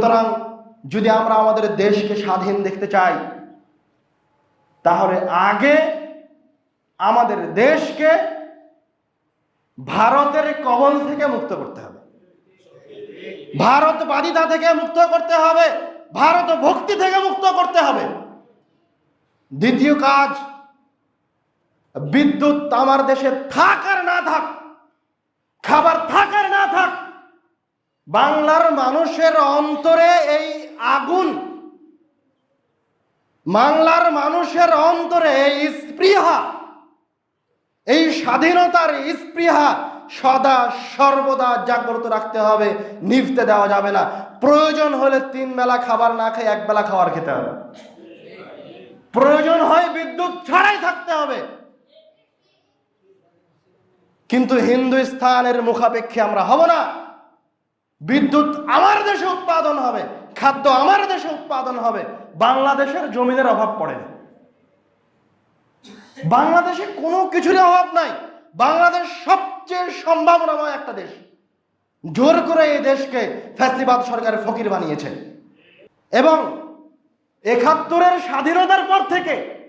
সুতরাং যদি আমরা আমাদের দেশকে স্বাধীন দেখতে চাই, তাহলে আগে আমাদের দেশকে ভারতের কবল থেকে মুক্ত করতে হবে। ভারতবাদিতা থেকে মুক্ত করতে হবে ভারত ভক্তি থেকে মুক্ত করতে হবে। দ্বিতীয় কাজ, বিদ্যুৎ আমার দেশে থাক আর না থাক, খাবার থাক বাংলার মানুষের অন্তরে এই আগুন, বাংলার মানুষের অন্তরে এই স্পৃহা, এই স্বাধীনতার স্পৃহা সদা সর্বদা জাগ্রত রাখতে হবে, নিভতে দেওয়া যাবে না। প্রয়োজন হলে তিন বেলা খাবার না খেয়ে এক বেলা খাবার খেতে হবে। প্রয়োজন হয় বিদ্যুৎ ছাড়াই থাকতে হবে। কিন্তু হিন্দুস্থানের মুখাপেক্ষী আমরা হব না। বিদ্যুৎ আমার দেশে উৎপাদন হবে, খাদ্য আমার দেশে উৎপাদন হবে, বাংলাদেশের জমিনের অভাব পড়ে না। বাংলাদেশে কোনো কিছুর অভাব নাই। বাংলাদেশ সবচেয়ে সম্ভাবনাময় একটা দেশ। জোর করে এই দেশকে ফ্যাসিবাদ সরকার ফকির বানিয়েছে। এবং একাত্তরের স্বাধীনতার পর থেকে